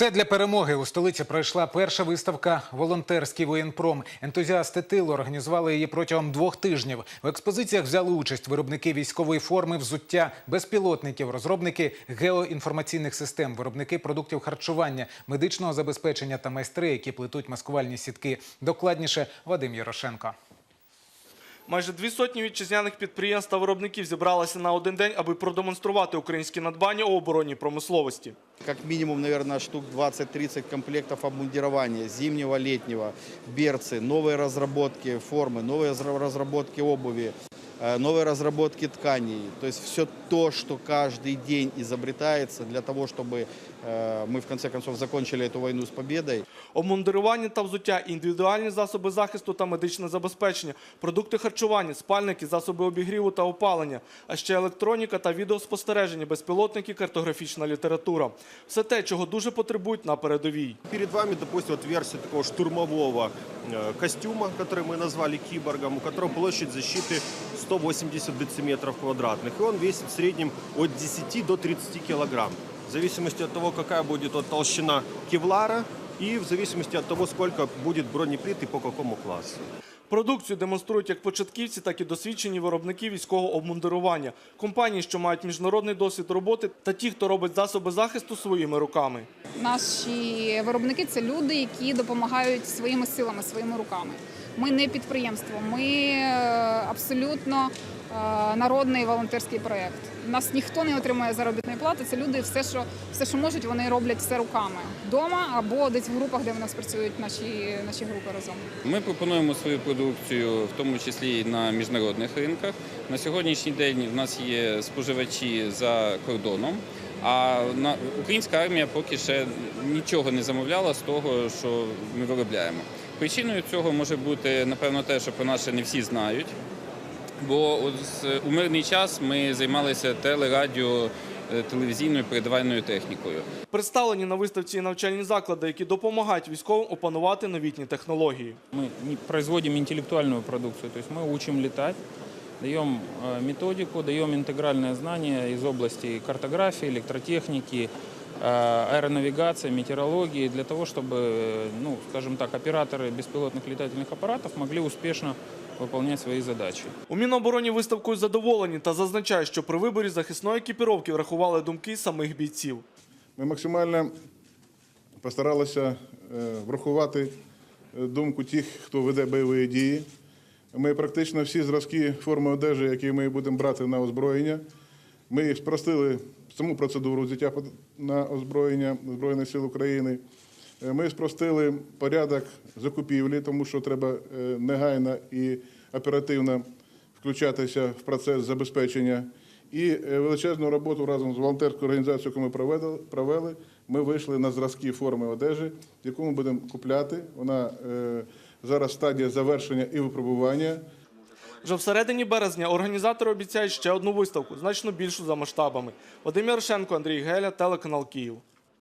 Все для перемоги у столиці пройшла перша виставка Волонтерський воєнпром. Ентузіасти тилу організували її протягом двох тижнів. В експозиціях взяли участь виробники військової форми, взуття, безпілотників, розробники геоінформаційних систем, виробники продуктів харчування, медичного забезпечення та майстри, які плетуть маскувальні сітки. Докладніше Вадим Ярошенко. Майже дві сотні вітчизняних підприємств та виробників зібралися на один день, аби продемонструвати українські надбання у оборонній промисловості. Как минимум, наверное, штук 20-30 комплектов обмундирования, зимнего, летнего, берцы, новые разработки формы, новые разра- разработки обуви, э, новые разработки тканей. То есть все то, что каждый день изобретается для того, чтобы э, мы в конце концов закончили эту войну с победой. Обмундирування та взуття, індивідуальні засоби захисту та медичне забезпечення, продукти харчування, спальники, засоби обігріву та опалення, а ще електроніка та відеоспостереження, безпілотники, картографічна література. Все те, чого дуже потребують на передовій. Перед вами, допустим, вот версия такого штурмового э, костюма, который мы назвали киборгом, у которого площадь защиты 180 дециметров квадратных. И он весит в среднем от 10 до 30 килограмм. В зависимости от того, какая будет вот толщина кевлара и в зависимости от того, сколько будет бронеплит и по какому классу. Продукцію демонструють як початківці, так і досвідчені виробники військового обмундирування, компанії, що мають міжнародний досвід роботи, та ті, хто робить засоби захисту своїми руками. Наші виробники це люди, які допомагають своїми силами, своїми руками. Ми не підприємство, ми е, абсолютно е, народний волонтерський проєкт. Нас ніхто не отримує заробітної плати. Це люди, все, що все, що можуть, вони роблять все руками вдома або десь в групах, де в нас працюють наші, наші групи разом. Ми пропонуємо свою продукцію, в тому числі і на міжнародних ринках. На сьогоднішній день в нас є споживачі за кордоном. А на українська армія поки ще нічого не замовляла з того, що ми виробляємо. Причиною цього може бути напевно те, що про нас ще не всі знають. Бо от з- у мирний час ми займалися теле, радіо, е, телевізійною передавальною технікою. Представлені на виставці і навчальні заклади, які допомагають військовим опанувати новітні технології. Мы не производим интеллектуальную продукцию, то есть мы учим летать, даем э, методику, даем интегральное знание из области картографии, электротехники, э, аэронавигации, метеорологии, для того, чтобы, э, ну, скажем так, операторы беспилотных летательных аппаратов могли успешно выполнять свои задачи. У Мінобороні виставкою задоволені та зазначають, що при виборі захисної екіпіровки врахували думки самих бійців. Ми максимально постаралися е, врахувати е, думку тих, хто веде бойові дії. Ми практично всі зразки форми одежі, які ми будемо брати на озброєння, ми спростили саму процедуру взяття на озброєння Збройних сил України. Е, Ми спростили порядок закупівлі, тому що треба е, негайно і оперативно включатися в процес забезпечення. І е, величезну роботу разом з волонтерською організацією, яку ми провели, ми вийшли на зразки форми одежі, яку ми будемо купляти. Вона зараз стадія завершення і випробування. Вже всередині березня організатори обіцяють ще одну виставку, значно більшу за масштабами. Вадим Ярошенко, Андрій Геля, телеканал Київ.